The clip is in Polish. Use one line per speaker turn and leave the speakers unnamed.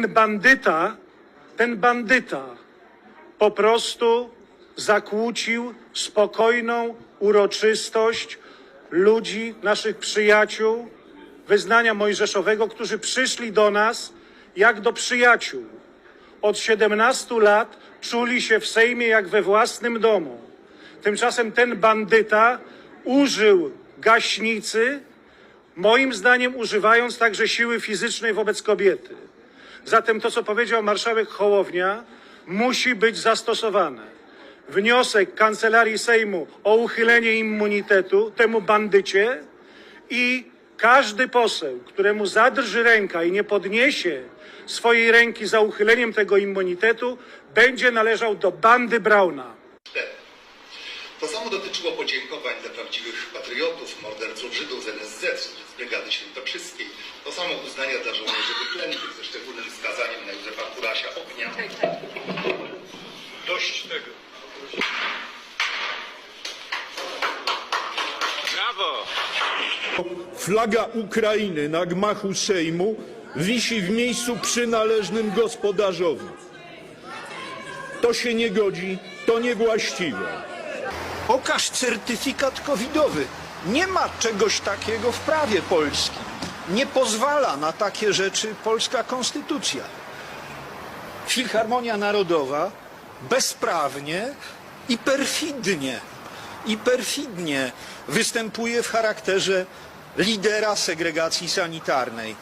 Ten bandyta, ten bandyta po prostu zakłócił spokojną uroczystość ludzi, naszych przyjaciół wyznania mojżeszowego, którzy przyszli do nas jak do przyjaciół. Od 17 lat czuli się w Sejmie jak we własnym domu. Tymczasem ten bandyta użył gaśnicy, moim zdaniem używając także siły fizycznej wobec kobiety. Zatem to, co powiedział marszałek Hołownia, musi być zastosowane. Wniosek Kancelarii Sejmu o uchylenie immunitetu temu bandycie i każdy poseł, któremu zadrży ręka i nie podniesie swojej ręki za uchyleniem tego immunitetu, będzie należał do bandy Brauna.
To samo dotyczyło podziękowań dla prawdziwych patriotów, morderców Żydów z NSZ, z Brygady Świętokrzyskiej. Samo uznania dla żołnierzy wyklętych ze szczególnym wskazaniem na Józefa Kurasia Ognia.
Dość tego. Brawo!
Flaga Ukrainy na gmachu Sejmu wisi w miejscu przynależnym gospodarzowi. To się nie godzi, to niewłaściwe.
Pokaż certyfikat covidowy. Nie ma czegoś takiego w prawie polskim nie pozwala na takie rzeczy polska konstytucja. Filharmonia Narodowa bezprawnie i perfidnie, i perfidnie występuje w charakterze lidera segregacji sanitarnej.